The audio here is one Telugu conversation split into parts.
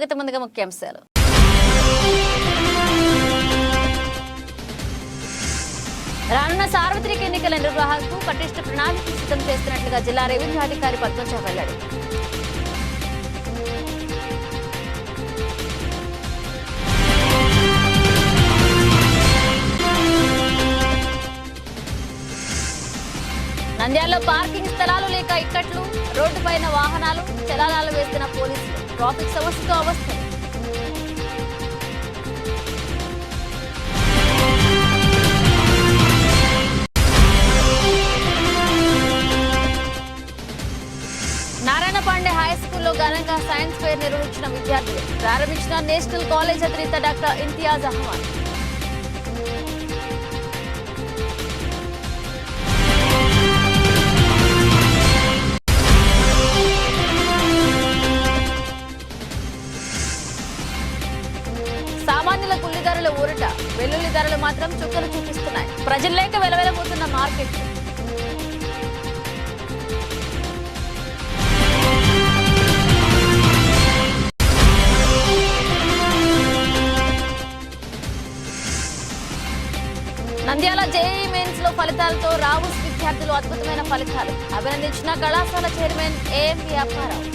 స్వాగతం ముందుగా ముఖ్యాంశాలు. రానున్న సార్వత్రిక ఎన్నికల నిర్వహణకు పటిష్ట ప్రణాళిక సిద్ధం చేస్తున్నట్లుగా జిల్లా రెవెన్యూ అధికారి పద్మజ వెల్లడి. నంద్యాలలో పార్కింగ్ స్థలాలు లేక ఇక్కట్లు రోడ్డుపైన వాహనాలు చలానాలు వేస్తున్న పోలీసులు. ట్రాఫిక్ సమస్యతో అవస్థలు నారాయణ పాండే హై స్కూల్లో ఘనంగా సైన్స్ ఫేర్ నిర్వహించిన విద్యార్థులు ప్రారంభించిన నేషనల్ కాలేజ్ అధినేత డాక్టర్ ఇంతియాజ్ అహ్మద్. ప్రజల్లోకి వెలవెలబోతున్న మార్కెట్. నంద్యాల జేఈ మెయిన్స్లో ఫలితాలతో రావుస్ విద్యార్థులు అద్భుతమైన ఫలితాలు. అభినందించిన కళాశాల చైర్మన్ ఏఎం అప్పారావు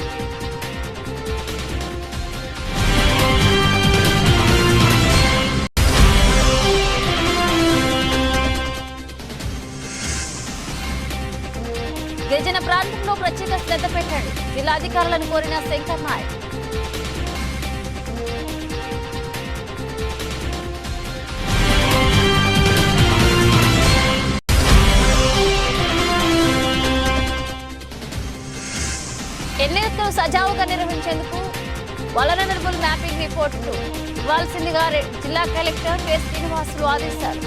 ఆయన ప్రాంతంలో ప్రత్యేక శ్రద్ధ పెట్టండి. జిల్లాధికారులను కోరిన శంకర్ నాయక్. ఎన్నికలు సజావుగా నిర్వహించేందుకు వలనరబుల్ మ్యాపింగ్ రిపోర్టులు ఇవ్వాల్సిందిగా జిల్లా కలెక్టర్ కె. శ్రీనివాసులు ఆదేశారు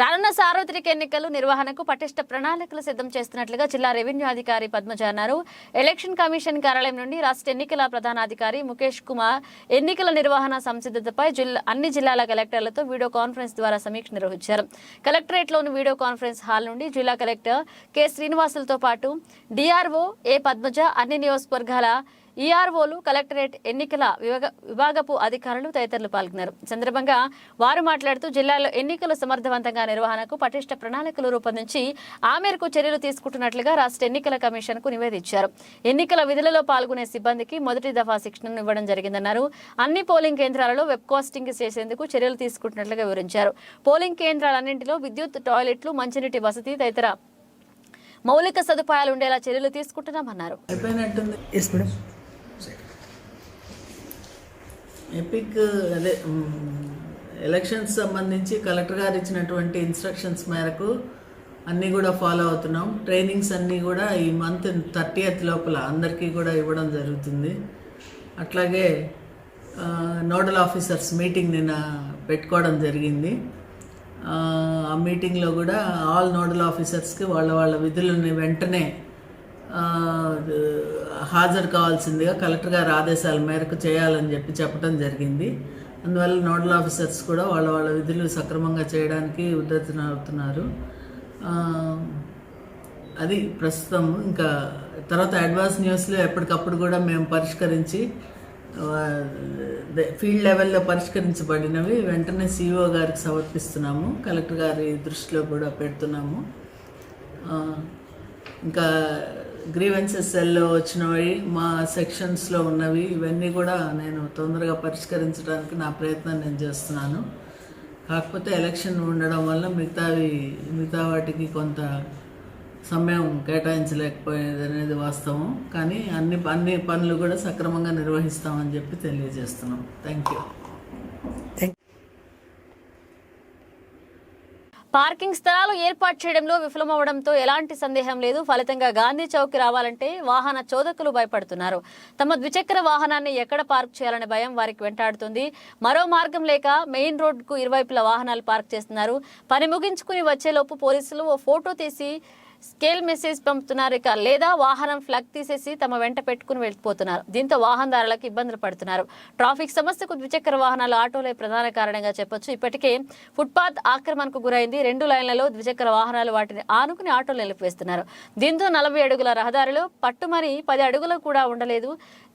రానున్న సార్వత్రిక ఎన్నికలు నిర్వహణకు పటిష్ట ప్రణాళికలు సిద్ధం చేస్తున్నట్లుగా జిల్లా రెవెన్యూ అధికారి పద్మజ అన్నారు. ఎలక్షన్ కమిషన్ కార్యాలయం నుండి రాష్ట్ర ఎన్నికల ప్రధానాధికారి ముఖేష్ కుమార్ ఎన్నికల నిర్వహణ సంసిద్ధతపై జిల్లా అన్ని జిల్లాల కలెక్టర్లతో వీడియో కాన్ఫరెన్స్ ద్వారా సమీక్ష నిర్వహించారు. కలెక్టరేట్లోని వీడియో కాన్ఫరెన్స్ హాల్ నుండి జిల్లా కలెక్టర్ కె శ్రీనివాసులతో పాటు డిఆర్ఓ ఏ పద్మజ అన్ని నియోజకవర్గాల ఈఆర్ఓలు కలెక్టరేట్ ఎన్నికల విభాగ- విభాగపు అధికారులు తదితరులు పాల్గొన్నారు. సందర్భంగా వారు మాట్లాడుతూ జిల్లాలో ఎన్నికలు సమర్థవంతంగా నిర్వహణకు పటిష్ట ప్రణాళికలు రూపొందించి ఆ మేరకు చర్యలు తీసుకుంటున్నట్లుగా రాష్ట్ర ఎన్నికల కమిషన్కు నివేదించారు. ఎన్నికల విధులలో పాల్గొనే సిబ్బందికి మొదటి దఫా శిక్షణను ఇవ్వడం జరిగిందన్నారు. అన్ని పోలింగ్ కేంద్రాలలో వెబ్ కాస్టింగ్ చేసేందుకు చర్యలు తీసుకుంటున్నట్లుగా వివరించారు. పోలింగ్ కేంద్రాలన్నింటిలో విద్యుత్ టాయిలెట్లు మంచినీటి వసతి తదితర మౌలిక సదుపాయాలు ఉండేలా చర్యలు తీసుకుంటున్నామన్నారు. అయిపోయినట్టుంది. ఎస్ మేడం ఎపిక్ అదే ఎలక్షన్స్ సంబంధించి కలెక్టర్ గారు ఇచ్చినటువంటి ఇన్స్ట్రక్షన్స్ మేరకు అన్నీ కూడా ఫాలో అవుతున్నాం. ట్రైనింగ్స్ అన్నీ కూడా ఈ మంత్ థర్టీయత్ లోపల అందరికీ కూడా ఇవ్వడం జరుగుతుంది. అట్లాగే నోడల్ ఆఫీసర్స్ మీటింగ్ నిన్న పెట్టుకోవడం జరిగింది. ఆ, మీటింగ్లో కూడా ఆల్ నోడల్ ఆఫీసర్స్కి వాళ్ళ వాళ్ళ విధులని వెంటనే హాజరు కావాల్సిందిగా కలెక్టర్ గారి ఆదేశాల మేరకు చేయాలని చెప్పి చెప్పడం జరిగింది. అందువల్ల నోడల్ ఆఫీసర్స్ కూడా వాళ్ళ వాళ్ళ విధులు సక్రమంగా చేయడానికి ఉద్ధృతనవుతున్నారు అది ప్రస్తుతం ఇంకా తర్వాత అడ్వాన్స్ న్యూస్లో ఎప్పటికప్పుడు కూడా మేము పరిష్కరించి ఫీల్డ్ లెవెల్లో పరిష్కరించబడినవి వెంటనే సిఇఓ గారికి సమర్పిస్తున్నాము. కలెక్టర్ గారి దృష్టిలో కూడా పెడుతున్నాము. ఇంకా గ్రీవెన్సెస్ సెల్లో వచ్చినవి మా సెక్షన్స్లో ఉన్నవి ఇవన్నీ కూడా నేను తొందరగా పరిష్కరించడానికి నా ప్రయత్నం నేను చేస్తున్నాను. కాకపోతే ఎలక్షన్ ఉండడం వల్ల మిగతావి మిగతా వాటికి కొంత సమయం కేటాయించలేకపోయేది అనేది వాస్తవం. కానీ అన్ని అన్ని పనులు కూడా సక్రమంగా నిర్వహిస్తామని చెప్పి తెలియజేస్తున్నాం. థ్యాంక్ యూ థ్యాంక్ పార్కింగ్ స్థలాలు ఏర్పాటు చేయడంలో విఫలమవడంతో ఎలాంటి సందేహం లేదు. ఫలితంగా గాంధీ చౌక్ రావాలంటే వాహన చోదకులు భయపడుతున్నారు. తమ ద్విచక్ర వాహనాన్ని ఎక్కడ పార్క్ చేయాలనే భయం వారికి వెంటాడుతుంది. మరో మార్గం లేక మెయిన్ రోడ్కు ఇరువైపులా వాహనాలు పార్క్ చేస్తున్నారు. పని ముగించుకుని వచ్చేలోపు పోలీసులు ఓ ఫోటో తీసి స్కేల్ మెసేజ్ పంపుతున్నారు ఇక లేదా వాహనం ఫ్లగ్ తీసేసి తమ వెంట పెట్టుకుని వెళ్ళిపోతున్నారు. దీంతో వాహనదారులకు ఇబ్బందులు పడుతున్నారు. ట్రాఫిక్ సమస్యకు ద్విచక్ర వాహనాలు ఆటోలే ప్రధాన కారణంగా చెప్పొచ్చు. ఇప్పటికే ఫుట్పాత్ ఆక్రమణకు గురైంది. రెండు లైన్లలో ద్విచక్ర వాహనాలు వాటిని ఆనుకుని ఆటోలు నిలిపివేస్తున్నారు. దీంతో నలభై అడుగుల రహదారిలో పట్టుమని పది అడుగులు కూడా ఉండలేదు.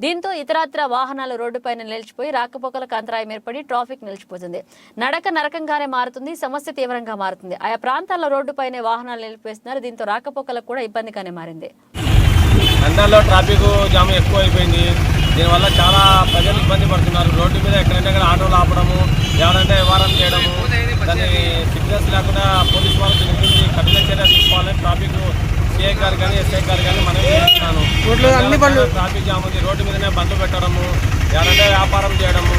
దీంతో ఇతరత్ర వాహనాలు రోడ్డుపైన నిలిచిపోయి రాకపోకలకు అంతరాయం ఏర్పడి ట్రాఫిక్ నిలిచిపోతుంది. నడక నరకంగానే మారుతుంది. సమస్య తీవ్రంగా మారుతుంది. ఆయా ప్రాంతాల్లో రోడ్డుపైనే వాహనాలు నిలిపివేస్తున్నారు. దీంతో రాకపోకలకు కూడా ఇబ్బందిగానే మారింది. నంద్యాలలో ట్రాఫిక్ జామ్ ఎక్కువ అయిపోయింది దీనివల్ల చాలా ప్రజలు ఇబ్బంది పడుతున్నారు. రోడ్డు మీద ఎక్కడంటే అక్కడ ఆటోలు ఆపడము ఎవరంటే వ్యవహారం చేయడము దాన్ని సిగ్నల్స్ లేకుండా పోలీస్ వాళ్ళు దీని గురించి కఠిన చర్య తీసుకోవాలని ట్రాఫిక్ సిఐ గారు కానీ ఎస్ఐ గారు కానీ మనం చేస్తున్నాను. ట్రాఫిక్ జామ్ ఉంది. రోడ్డు మీదనే బండ్లు పెట్టడము ఎవరంటే వ్యాపారం చేయడము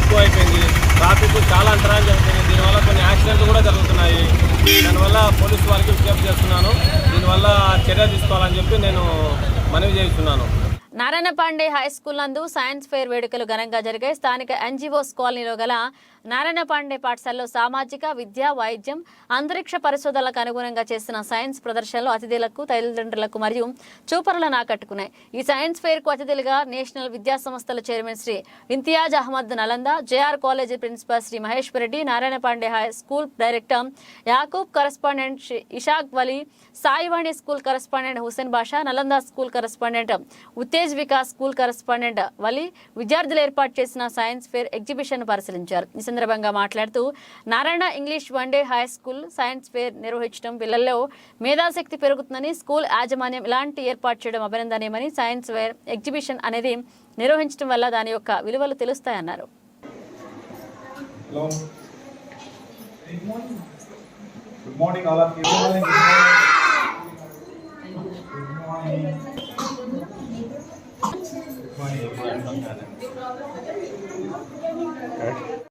ఎక్కువ అయిపోయింది ట్రాఫిక్ చాలా అంతరాయం జరుగుతుంది. దీనివల్ల కొన్ని యాక్సిడెంట్లు కూడా జరుగుతున్నాయి. దానివల్ల పోలీసు వారికి విజ్ఞప్తి చేస్తున్నాను. దీనివల్ల చర్య తీసుకోవాలని చెప్పి నేను మనవి చేస్తున్నాను నారాయణ పాండే హై స్కూల్ నందు సైన్స్ ఫెయిర్ వేడుకలు ఘనంగా జరిగాయి. స్థానిక ఎన్జిఓస్ కాలనీలో గల నారాయణ పాండే పాఠశాలలో సామాజిక విద్య వైద్యం అంతరిక్ష పరిశోధనలకు అనుగుణంగా చేసిన సైన్స్ ప్రదర్శనలు అతిథులకు తల్లిదండ్రులకు మరియు చూపరులను ఆకట్టుకున్నాయి. ఈ సైన్స్ ఫెయిర్కు అతిథులుగా నేషనల్ విద్యా సంస్థల chairman Shri Imtiaz Ahmed Nalanda JR college principal Shri Maheshwar Reddy Narayana Pandey high school director Yakub correspondent Ishaq Wali Saivani school correspondent Hussain Basha Nalanda school correspondent Uttej Vikas school correspondent Wali విద్యార్థులు ఏర్పాటు చేసిన సైన్స్ ఫేర్ ఎగ్జిబిషన్ పరిశీలించారు. ఈ సందర్భంగా మాట్లాడుతూ నారాయణ ఇంగ్లీష్ వన్డే హై స్కూల్ సైన్స్ ఫేర్ నిర్వహించడం పిల్లల్లో మేధాశక్తి పెరుగుతుందని స్కూల్ యాజమాన్యం ఇలాంటి ఏర్పాటు చేయడం అభినందనీయమని సైన్స్ ఫేర్ ఎగ్జిబిషన్ అనేది నిర్వహించడం వల్ల దాని యొక్క విలువలు తెలుస్తాయన్నారు Good morning, all of you. Good morning. Good morning. Good morning.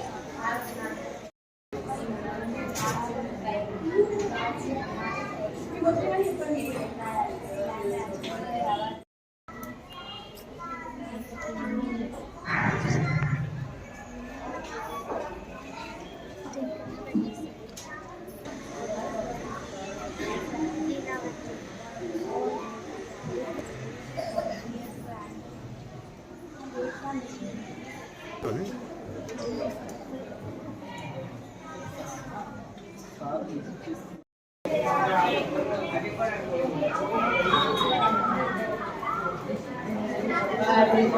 Padre.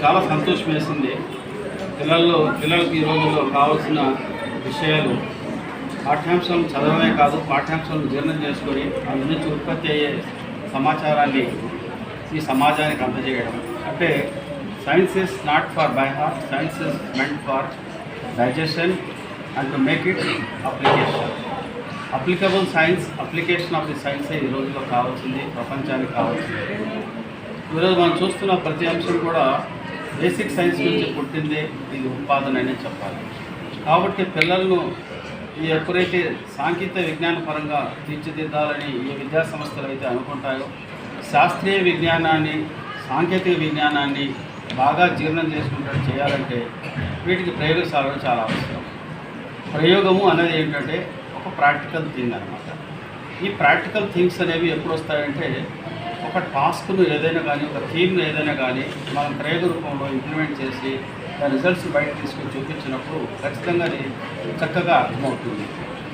చాలా సంతోషం వేసింది. పిల్లల్లో పిల్లలకి ఈ రోజుల్లో కావాల్సిన విషయాలు. పాఠ్యాంశాలను చదవడమే కాదు పాఠ్యాంశాలను జీర్ణం చేసుకొని అందు నుంచి ఉత్పత్తి అయ్యే సమాచారాన్ని ఈ సమాజానికి అందజేయడం. అంటే science is not for by heart science is meant for digestion and to make it application applicable science application of the సైన్సే ఈ రోజుల్లో కావాల్సింది ప్రపంచానికి కావాల్సింది. ఈరోజు మనం చూస్తున్న ప్రతి అంశం కూడా బేసిక్ సైన్స్ నుంచి పుట్టిందే ఇది ఉత్పాదన అనే చెప్పాలి. కాబట్టి పిల్లలను ఈ ఎప్పుడైతే సాంకేతిక విజ్ఞాన పరంగా తీర్చిదిద్దాలని ఏ విద్యా సంస్థలు అయితే అనుకుంటాయో శాస్త్రీయ విజ్ఞానాన్ని సాంకేతిక విజ్ఞానాన్ని బాగా జీర్ణం చేసుకుంటూ చేయాలంటే వీటికి ప్రయోగశాలలు చాలా అవసరం. ప్రయోగము అనేది ఏంటంటే ఒక ప్రాక్టికల్ థింగ్ అనమాట ఈ ప్రాక్టికల్ థింగ్స్ అనేవి ఎప్పుడు వస్తాయంటే ఒక టాస్క్ను ఏదైనా కానీ ఒక థీమ్ను ఏదైనా కానీ మనం ప్రయోగ రూపంలో ఇంప్లిమెంట్ చేసి దాని రిజల్ట్స్ బయట తీసుకొని చూపించినప్పుడు ఖచ్చితంగా అది చక్కగా అర్థమవుతుంది.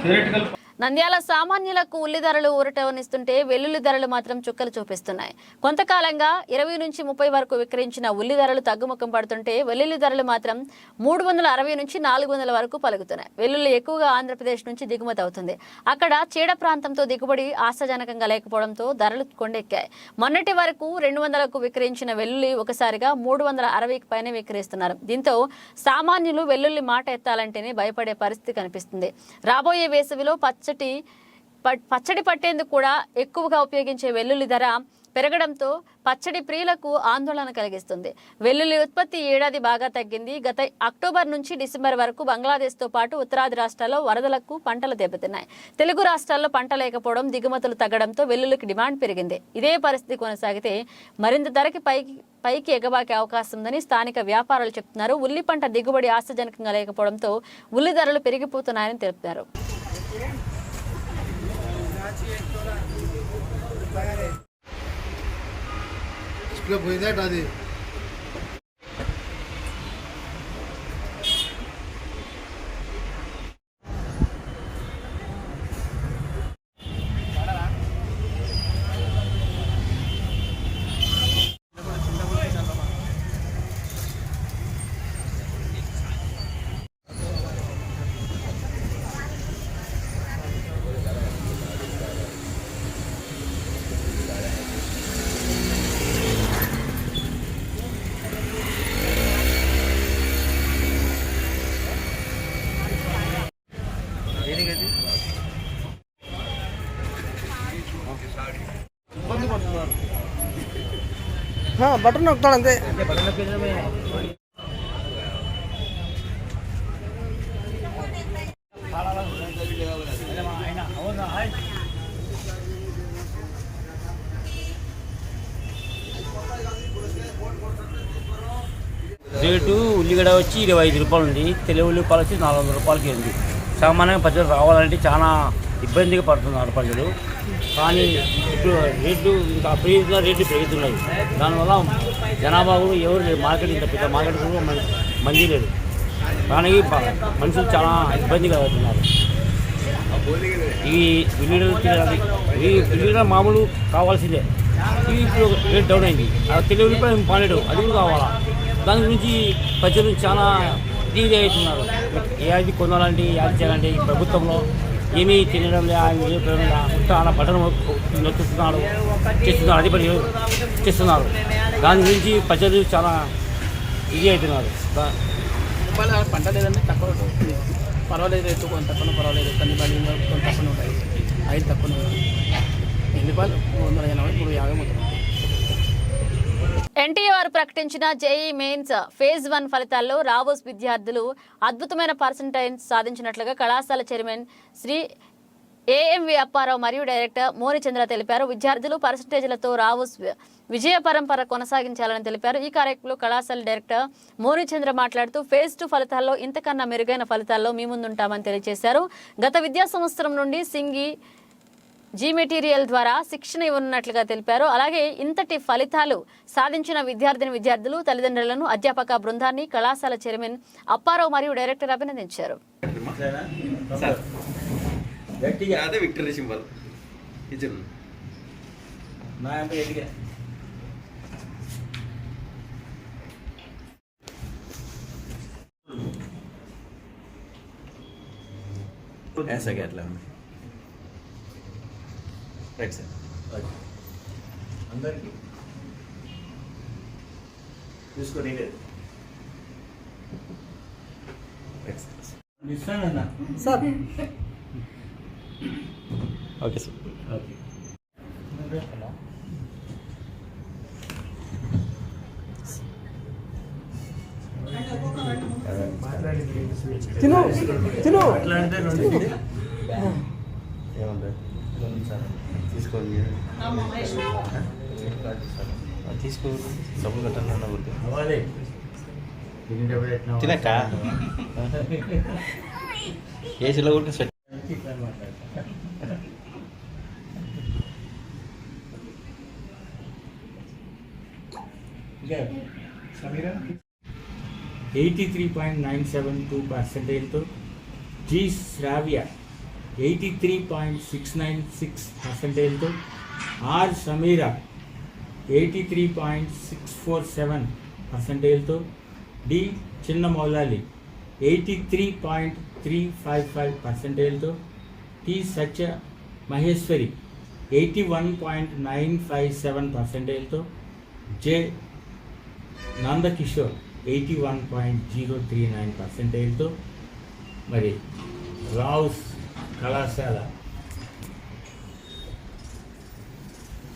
థియరిటికల్ నంద్యాల సామాన్యులకు ఉల్లి ధరలు ఊరటవనిస్తుంటే వెల్లుల్లి ధరలు మాత్రం చుక్కలు చూపిస్తున్నాయి. కొంతకాలంగా ఇరవై నుంచి ముప్పై వరకు విక్రయించిన ఉల్లి ధరలు తగ్గుముఖం పడుతుంటే వెల్లుల్లి ధరలు మాత్రం మూడు వందల అరవై నుంచి నాలుగు వందల వరకు పలుకుతున్నాయి. వెల్లుల్లి ఎక్కువగా ఆంధ్రప్రదేశ్ నుంచి దిగుమతి అవుతుంది. అక్కడ చీడ ప్రాంతంతో దిగుబడి ఆశాజనకంగా లేకపోవడంతో ధరలు కొండెక్కాయి. మొన్నటి వరకు రెండు వందలకు విక్రయించిన వెల్లుల్లి ఒకసారిగా మూడు వందల అరవైకి పైన విక్రయిస్తున్నారు. దీంతో సామాన్యులు వెల్లుల్లి మాట ఎత్తాలంటేనే భయపడే పరిస్థితి కనిపిస్తుంది. రాబోయే వేసవిలో పచ్చటి ప- పచ్చడి పట్టేందుకు కూడా ఎక్కువగా ఉపయోగించే వెల్లుల్లి ధర పెరగడంతో పచ్చడి ప్రియులకు ఆందోళన కలిగిస్తుంది. వెల్లుల్లి ఉత్పత్తి ఏడాది బాగా తగ్గింది. గత అక్టోబర్ నుంచి డిసెంబర్ వరకు బంగ్లాదేశ్తో పాటు ఉత్తరాది రాష్ట్రాల్లో వరదలకు పంటలు దెబ్బతిన్నాయి. తెలుగు రాష్ట్రాల్లో పంట లేకపోవడం దిగుమతులు తగ్గడంతో వెల్లుల్లికి డిమాండ్ పెరిగింది. ఇదే పరిస్థితి కొనసాగితే మరింత ధరకి పైకి పైకి ఎగబాకే అవకాశం ఉందని స్థానిక వ్యాపారులు చెప్తున్నారు. ఉల్లి పంట దిగుబడి ఆశాజనకంగా లేకపోవడంతో ఉల్లి ధరలు పెరిగిపోతున్నాయని తెలుపుతారు బటన్ నొక్కుతాడు అంతే రేటు ఉల్లిగడ్డ వచ్చి ఇరవై ఐదు రూపాయలు ఉంది. తెలుగు ఉల్లిపాయలు వచ్చి నాలుగు వందల రూపాయలకి ఉంది. సామాన్యంగా ప్రజలు రావాలంటే చాలా ఇబ్బందిగా పడుతున్నారు ప్రజలు. కానీ ఇప్పుడు రేట్లు ఇంకా అప్రీతిగా రేట్లు పెరుగుతున్నాయి. దానివల్ల జనాభా కూడా ఎవరు లేరు మార్కెట్ ఇంత పెద్ద మార్కెట్ కూడా మంచి మంది లేదు. కానీ మనుషులు చాలా ఇబ్బందిగా అవుతున్నారు ఈ ఉల్లిగడ్డలు తినాలి ఈ ఉల్లిగడ్డ మామూలు కావాల్సిందే. ఇవి ఇప్పుడు రేట్ డౌన్ అయింది. ఆ తెలుగు మేము పాలేడు అది కూడా కావాలా? దాని గురించి ప్రజలు చాలా ఇది అవుతున్నారు. ఏది కొనాలంటే యాది చేయాలంటే ఈ ప్రభుత్వంలో ఏమీ తినడం లే ఆయన ఏ ప్రయోజనం లే. నొక్కుతున్నాడు. చేస్తున్నారు. అది పని చేస్తున్నారు. దాని గురించి ప్రజలు చాలా ఇది అవుతున్నారు పంట లేదంటే తక్కువ పర్వాలేదు రేటు. కొంత తక్కువ పర్వాలేదు. కొన్ని పది కొంత తక్కువ ఉంటాయి. ఐదు తక్కువ ఎన్ని రూపాయలు మూడు వందల ఎనభై మూడు యాభై మొత్తం. ఎన్టీఆర్ ప్రకటించిన జేఈ మెయిన్స్ ఫేజ్ వన్ ఫలితాల్లో రావోస్ విద్యార్థులు అద్భుతమైన పర్సంటైజ్ సాధించినట్లుగా కళాశాల చైర్మన్ శ్రీ ఏఎంవి అప్పారావు మరియు డైరెక్టర్ మోనిచంద్ర తెలిపారు. విద్యార్థులు పర్సంటేజ్లతో రావోస్ విజయ పరంపర కొనసాగించాలని తెలిపారు. ఈ కార్యక్రమంలో కళాశాల డైరెక్టర్ మోనిచంద్ర మాట్లాడుతూ ఫేజ్ టూ ఫలితాల్లో ఇంతకన్నా మెరుగైన ఫలితాల్లో మీ ముందుంటామని తెలియజేశారు. గత విద్యా సంవత్సరం నుండి సింగి జీ మెటీరియల్ ద్వారా శిక్షణ ఇవ్వనున్నట్లుగా తెలిపారు. అలాగే ఇంతటి ఫలితాలు సాధించిన విద్యార్థిని విద్యార్థులు తల్లిదండ్రులను అధ్యాపక బృందాన్ని కళాశాల చైర్మన్ అప్పారావు మరియు డైరెక్టర్ అభినందించారు. గట్టిగా అదే రైట్ సార్ అందరికీ చూసుకొని right sir. Okay. Sir okay ఏమంటే తీసుకో డబ్బులు కట్టాలన్నా ఊరికే తినక్క ఏసీలో ఊరికే set eighty three point nine seven two పర్సెంటేజ్తో G Shravya eighty three point six nine six పర్సెంటేజ్తో R Sameera eighty three point six four seven పర్సెంటేజ్తో D Chinna Moulali eighty three point three five five పర్సెంటేజ్తో T Satya Maheshwari eighty one point nine five seven పర్సెంటేజ్తో J Nandakishore eighty one point zero three nine పర్సెంటేజ్తో మరి రావుస్ కళాశాల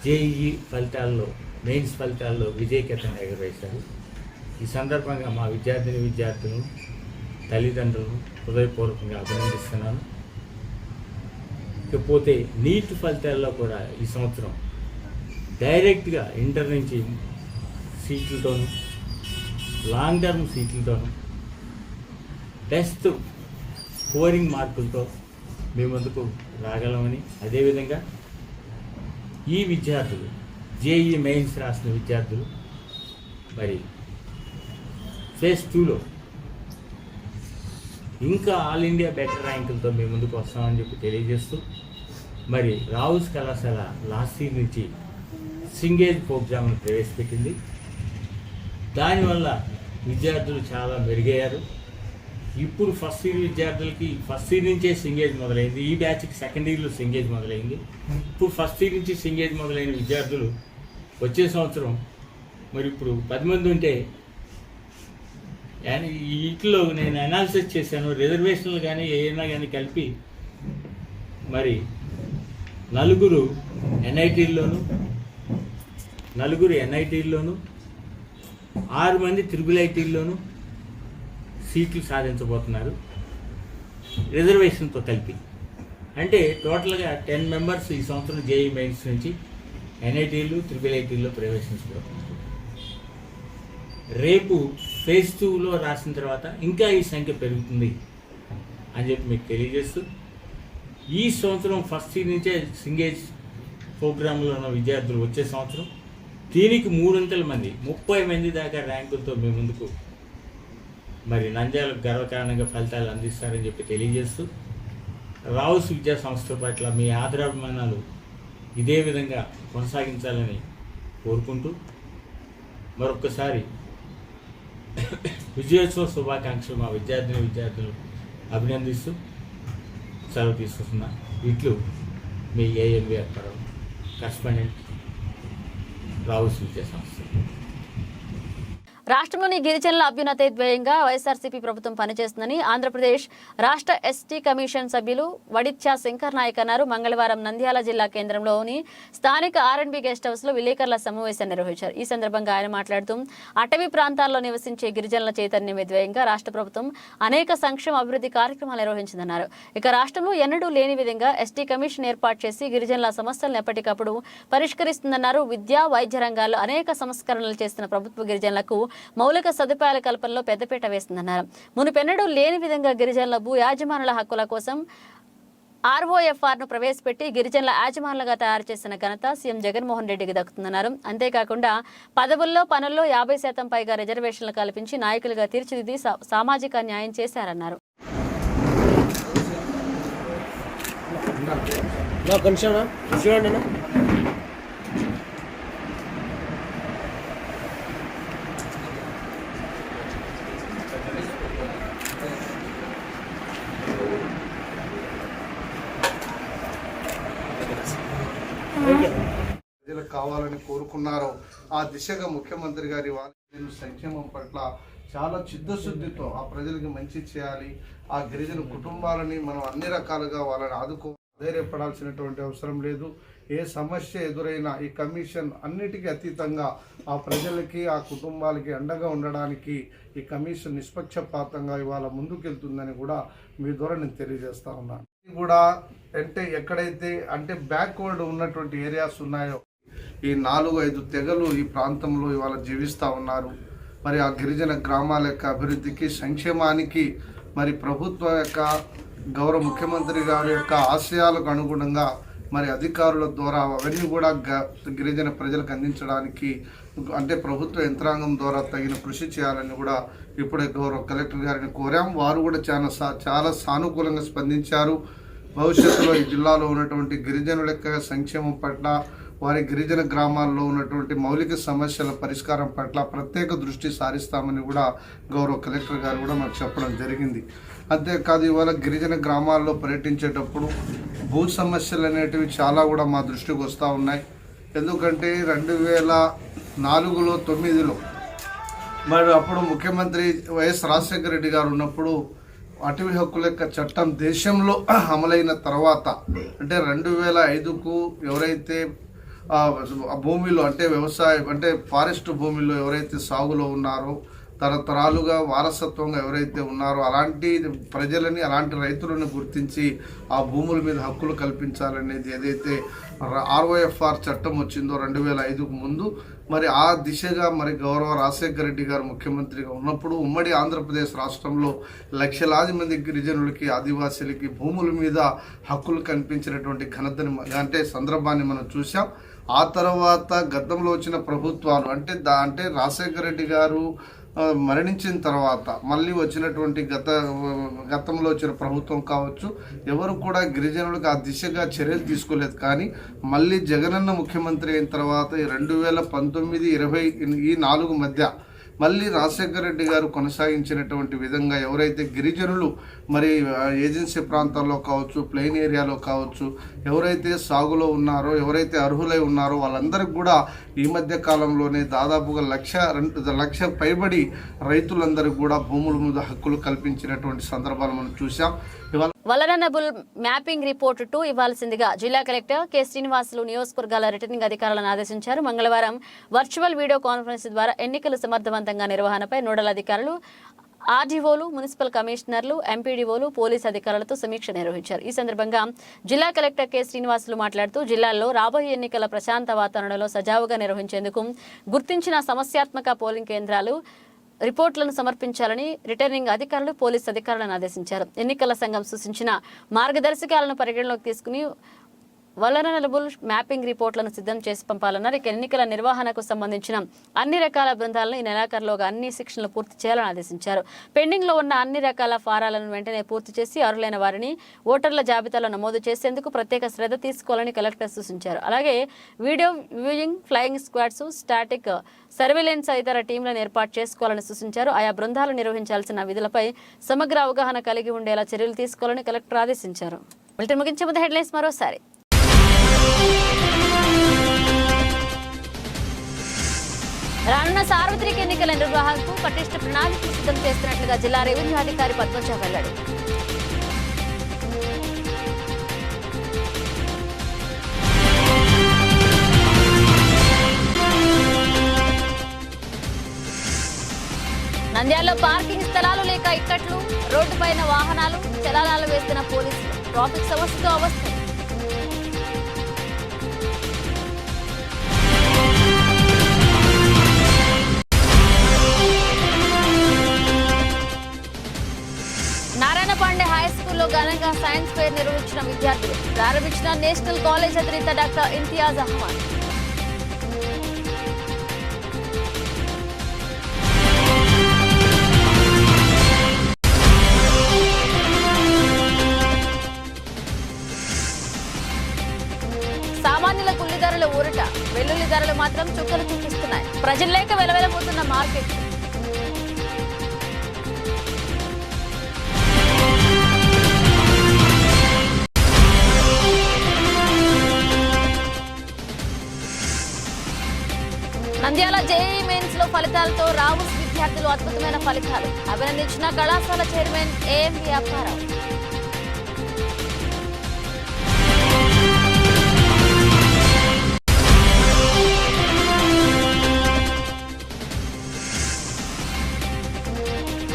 జేఈఈ ఫలితాల్లో మెయిన్స్ ఫలితాల్లో విజయకేతనం ఎగరవేశారు ఈ సందర్భంగా మా విద్యార్థిని విద్యార్థులను తల్లిదండ్రులను హృదయపూర్వకంగా అభినందిస్తున్నాను. ఇకపోతే నీట్ ఫలితాల్లో కూడా ఈ సంవత్సరం డైరెక్ట్గా ఇంటర్ నుంచి సీట్లతోనూ లాంగ్ టర్మ్ సీట్లతోనూ బెస్ట్ స్కోరింగ్ మార్కులతో మీ ముందుకు రాగలమని అదేవిధంగా ఈ విద్యార్థులు జేఈ మెయిన్స్ రాసిన విద్యార్థులు మరి ఫేజ్ టూలో ఇంకా ఆల్ ఇండియా బెటర్ ర్యాంకులతో మేము ముందుకు వస్తామని చెప్పి తెలియజేస్తూ మరి రావుస్ కళాశాల లాస్ట్ ఇయర్ నుంచి సింగేజ్ ప్రోగ్రామ్ను ప్రవేశపెట్టింది. దానివల్ల విద్యార్థులు చాలా మెరుగయ్యారు. ఇప్పుడు ఫస్ట్ ఇయర్ విద్యార్థులకి ఫస్ట్ ఇయర్ నుంచే సింగేజ్ మొదలైంది. ఈ బ్యాచ్కి సెకండ్ ఇయర్లో సింగేజ్ మొదలైంది. ఇప్పుడు ఫస్ట్ ఇయర్ నుంచి సింగేజ్ మొదలైన విద్యార్థులు వచ్చే సంవత్సరం మరి ఇప్పుడు పది మంది ఉంటే వీటిలో నేను అనాలిసిస్ చేశాను. రిజర్వేషన్లు కానీ ఏమైనా కానీ కలిపి మరి నలుగురు ఎన్ఐటీల్లోను నలుగురు ఎన్ఐటీల్లోను ఆరు మంది త్రిబుల్ ఐటీల్లోను సీట్లు సాధించబోతున్నారు. రిజర్వేషన్తో కలిపి. అంటే టోటల్గా టెన్ మెంబర్స్ ఈ సంవత్సరం జేఈ మెయిన్స్ నుంచి ఎన్ఐటీలు త్రిబుల్ ఐటీల్లో ప్రవేశించబోతున్నారు. రేపు ఫేజ్ టూలో రాసిన తర్వాత ఇంకా ఈ సంఖ్య పెరుగుతుంది అని చెప్పి మీకు తెలియజేస్తూ ఈ సంవత్సరం ఫస్ట్ ఇయర్ నుంచే సింగేజ్ ప్రోగ్రాంలో ఉన్న విద్యార్థులు వచ్చే సంవత్సరం. దీనికి మూడొంతుల మంది ముప్పై మంది దాకా ర్యాంకులతో మీ ముందుకు మరి నంద్యాలకు గర్వకారణంగా ఫలితాలు అందిస్తారని చెప్పి తెలియజేస్తూ రావుస్ విద్యా సంస్థ పట్ల మీ ఆదరాభిమానాలు ఇదే విధంగా కొనసాగించాలని కోరుకుంటూ మరొకసారి విజయోత్సవ శుభాకాంక్షలు మా విద్యార్థిని విద్యార్థులు అభినందిస్తూ సెలవు తీసుకుంటున్నా ఇట్లు మీ ఏఎంబీ అక్కడ కరస్పాండెంట్ రావు విద్యా సంస్థ. రాష్ట్రంలోని గిరిజనుల అభ్యున్నత ధ్యేయంగా వైఎస్ఆర్సీపీ ప్రభుత్వం పనిచేస్తుందని ఆంధ్రప్రదేశ్ రాష్ట్ర ఎస్టీ కమిషన్ సభ్యులు వడిత్యా శంకర్ నాయక్ అన్నారు. మంగళవారం నంద్యాల జిల్లా కేంద్రంలోని స్థానిక ఆర్ఎండ్బి గెస్ట్ హౌస్లో విలేకరుల సమావేశం నిర్వహించారు. ఈ సందర్భంగా ఆయన మాట్లాడుతూ అటవీ ప్రాంతాల్లో నివసించే గిరిజనుల చైతన్యం ధ్యేయంగా రాష్ట్ర ప్రభుత్వం అనేక సంక్షేమ అభివృద్ధి కార్యక్రమాలు నిర్వహించిందన్నారు. ఇక రాష్ట్రంలో ఎన్నడూ లేని విధంగా ఎస్టీ కమిషన్ ఏర్పాటు చేసి గిరిజనుల సమస్యలను ఎప్పటికప్పుడు పరిష్కరిస్తుందన్నారు. విద్యా వైద్య రంగాల్లో అనేక సంస్కరణలు చేస్తున్న ప్రభుత్వ గిరిజనులకు మౌలిక సదుపాయాల కల్పనలో పెద్దపీట వేస్తుందన్నారు మునుపెన్నడూ లేని విధంగా గిరిజనుల భూ యాజమానుల హక్కుల కోసం ఆర్ఓఎఫ్ఆర్ను ప్రవేశపెట్టి గిరిజనుల యాజమానులుగా తయారు చేసిన ఘనత సీఎం జగన్మోహన్ రెడ్డికి దక్కుతుందన్నారు. అంతేకాకుండా పదవుల్లో పనుల్లో యాభై శాతం పైగా రిజర్వేషన్లు కల్పించి నాయకులుగా తీర్చిదిద్ది సా- సామాజిక న్యాయం చేశారన్నారు. కావాలని కోరుకున్నారో ఆ దిశగా ముఖ్యమంత్రి గారి వారి సంక్షేమం పట్ల చాలా చిత్తశుద్ధితో ఆ ప్రజలకి మంచి చేయాలి. ఆ గిరిజన కుటుంబాలని మనం అన్ని రకాలుగా వాళ్ళని ఆదుకో ధైర్యపడాల్సినటువంటి అవసరం లేదు. ఏ సమస్య ఎదురైనా ఈ కమిషన్ అన్నిటికీ అతీతంగా ఆ ప్రజలకి ఆ కుటుంబాలకి అండగా ఉండడానికి ఈ కమిషన్ నిష్పక్షపాతంగా ఇవాళ ముందుకెళ్తుందని కూడా మీ ద్వారా నేను తెలియజేస్తా ఉన్నాను. ఇది కూడా అంటే ఎక్కడైతే అంటే బ్యాక్వర్డ్ ఉన్నటువంటి ఏరియాస్ ఉన్నాయో ఈ నాలుగు ఐదు తెగలు ఈ ప్రాంతంలో ఇవాళ జీవిస్తూ ఉన్నారు. మరి ఆ గిరిజన గ్రామాల యొక్క అభివృద్ధికి సంక్షేమానికి మరి ప్రభుత్వం యొక్క గౌరవ ముఖ్యమంత్రి గారి యొక్క ఆశయాలకు అనుగుణంగా మరి అధికారుల ద్వారా అవన్నీ కూడా గ- గిరిజన ప్రజలకు అందించడానికి అంటే ప్రభుత్వ యంత్రాంగం ద్వారా తగిన కృషి చేయాలని కూడా ఇప్పుడే గౌరవ కలెక్టర్ గారిని కోరాం. వారు కూడా చాలా సా- చాలా సానుకూలంగా స్పందించారు. భవిష్యత్తులో ఈ జిల్లాలో ఉన్నటువంటి గిరిజనుల యొక్క సంక్షేమం పట్ల వారి గిరిజన గ్రామాల్లో ఉన్నటువంటి మౌలిక సమస్యల పరిష్కారం పట్ల ప్రత్యేక దృష్టి సారిస్తామని కూడా గౌరవ కలెక్టర్ గారు కూడా మాకు చెప్పడం జరిగింది. అంతేకాదు ఇవాళ గిరిజన గ్రామాల్లో పర్యటించేటప్పుడు భూ సమస్యలు అనేటివి చాలా కూడా మా దృష్టికి వస్తూ ఉన్నాయి. ఎందుకంటే రెండు వేల నాలుగులో తొమ్మిదిలో మరి అప్పుడు ముఖ్యమంత్రి వైఎస్ రాజశేఖర రెడ్డి గారు ఉన్నప్పుడు అటవీ హక్కుల యొక్క చట్టం దేశంలో అమలైన తర్వాత అంటే రెండు వేల ఐదుకు ఎవరైతే భూమిలో అంటే వ్యవసాయం అంటే ఫారెస్ట్ భూమిలో ఎవరైతే సాగులో ఉన్నారో తరతరాలుగా వారసత్వంగా ఎవరైతే ఉన్నారో అలాంటి ప్రజలని అలాంటి రైతులను గుర్తించి ఆ భూముల మీద హక్కులు కల్పించాలనేది ఏదైతే ఆర్ఓఎఫ్ఆర్ చట్టం వచ్చిందో రెండు వేల ఐదుకు ముందు మరి ఆ దిశగా మరి గౌరవ రాజశేఖర రెడ్డి గారు ముఖ్యమంత్రిగా ఉన్నప్పుడు ఉమ్మడి ఆంధ్రప్రదేశ్ రాష్ట్రంలో లక్షలాది మంది గిరిజనులకి ఆదివాసీలకి భూముల మీద హక్కులు కల్పించినటువంటి ఘనతని అంటే సందర్భాన్ని మనం చూసాం ఆ తర్వాత గతంలో వచ్చిన ప్రభుత్వాలు అంటే దా అంటే రాజశేఖర రెడ్డి గారు మరణించిన తర్వాత మళ్ళీ వచ్చినటువంటి గత గతంలో వచ్చిన ప్రభుత్వం కావచ్చు ఎవరు కూడా గిరిజనులకు ఆ దిశగా చర్యలు తీసుకోలేదు. కానీ మళ్ళీ జగనన్న ముఖ్యమంత్రి అయిన తర్వాత రెండు వేల పంతొమ్మిది ఇరవై ఈ నాలుగు మధ్య మళ్ళీ రాజశేఖర రెడ్డి గారు కొనసాగించినటువంటి విధంగా ఎవరైతే గిరిజనులు మరి ఏజెన్సీ ప్రాంతాల్లో కావచ్చు ప్లెయిన్ ఏరియాలో కావచ్చు ఎవరైతే సాగులో ఉన్నారో ఎవరైతే అర్హులై ఉన్నారో వాళ్ళందరికీ కూడా ఈ మధ్య కాలంలోనే దాదాపుగా లక్ష రెండు లక్ష పైబడి రైతులందరికీ కూడా భూముల మీద హక్కులు కల్పించినటువంటి సందర్భాలు మనం చూసాం వలనబుల్ మ్యాపింగ్ రిపోర్టు టూ ఇవ్వాల్సిందిగా జిల్లా కలెక్టర్ కె శ్రీనివాసులు నియోజకవర్గాల రిటర్నింగ్ అధికారులను ఆదేశించారు. మంగళవారం వర్చువల్ వీడియో కాన్ఫరెన్స్ ద్వారా ఎన్నికలు సమర్థవంతంగా నిర్వహణపై నోడల్ అధికారులు ఆర్డీఓలు మున్సిపల్ కమిషనర్లు ఎంపీడీఓలు పోలీస్ అధికారులతో సమీక్ష నిర్వహించారు. ఈ సందర్భంగా జిల్లా కలెక్టర్ కె శ్రీనివాసులు మాట్లాడుతూ జిల్లాల్లో రాబోయే ఎన్నికల ప్రశాంత వాతావరణంలో సజావుగా నిర్వహించేందుకు గుర్తించిన సమస్యాత్మక పోలింగ్ కేంద్రాలు రిపోర్టులను సమర్పించాలని రిటర్నింగ్ అధికారులు పోలీస్ అధికారులను ఆదేశించారు. ఎన్నికల సంఘం సూచించిన మార్గదర్శకాలను పరిగణలోకి తీసుకుని వలనరబుల్ మ్యాపింగ్ రిపోర్ట్లను సిద్ధం చేసి పంపాలన్నారు. ఇక ఎన్నికల నిర్వహణకు సంబంధించిన అన్ని రకాల బృందాలను ఈ నెలాఖరులోగా అన్ని శిక్షణలు పూర్తి చేయాలని ఆదేశించారు. పెండింగ్లో ఉన్న అన్ని రకాల ఫారాలను వెంటనే పూర్తి చేసి అర్హులైన వారిని ఓటర్ల జాబితాలో నమోదు చేసేందుకు ప్రత్యేక శ్రద్ధ తీసుకోవాలని కలెక్టర్ సూచించారు. అలాగే video viewing flying squads static surveillance ఇతర టీంలను ఏర్పాటు చేసుకోవాలని సూచించారు. ఆయా బృందాలు నిర్వహించాల్సిన విధులపై సమగ్ర అవగాహన కలిగి ఉండేలా చర్యలు తీసుకోవాలని కలెక్టర్ ఆదేశించారు. బులెటిన్ ముగించే ముందు హెడ్లైన్స్ మరోసారి. రానున్న సార్వత్రిక ఎన్నికల నిర్వహణకు పటిష్ట ప్రణాళికలు సిద్ధం చేస్తున్నట్లుగా జిల్లా రెవెన్యూ అధికారి పద్మజ వెల్లడి. నంద్యాలలో పార్కింగ్ స్థలాలు లేక ఇక్కట్లు రోడ్డుపైన వాహనాలు చలానాలు వేస్తున్న పోలీసులు. ట్రాఫిక్ సమస్యతో అవస్థలు. పాండే హై స్కూల్లో ఘనంగా సైన్స్ ఫేర్ నిర్వహించిన విద్యార్థులు. ప్రారంభించిన నేషనల్ కాలేజ్ అధినేత డాక్టర్ ఇంతియాజ్ అహ్మద్. సామాన్యుల ఉల్లి ధరలు ఊరట వెల్లుల్లి ధరలు మాత్రం చుక్కలు చూపిస్తున్నాయి. ప్రజల్లేక వెలవెలబోతున్న మార్కెట్. నంద్యాల జేఈ మెయిన్స్లో ఫలితాలతో రావుస్ విద్యార్థులు అద్భుతమైన ఫలితాలు. అభినందించిన కళాశాల చైర్మన్ ఏఎం వ్యాపారావు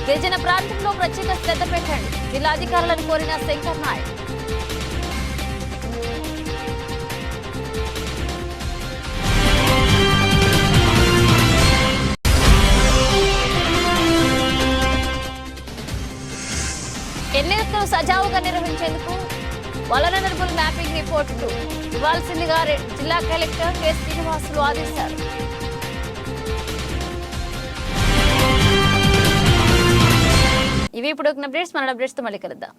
గిరిజన ప్రాంతంలో ప్రత్యేక శ్రద్ధ పెట్టండి. జిల్లా అధికారులను కోరిన శంకర్ నాయక్. ఎన్నికలు సజావుగా నిర్వహించేందుకు వలనరబుల్ మ్యాపింగ్ రిపోర్టులు ఇవ్వాల్సిందిగా జిల్లా కలెక్టర్ కె. శ్రీనివాసులు ఆదేశారు ఇవి ఇప్పుడు అప్డేట్స్ మన అప్డేట్స్తో మళ్ళీ కలుద్దాం.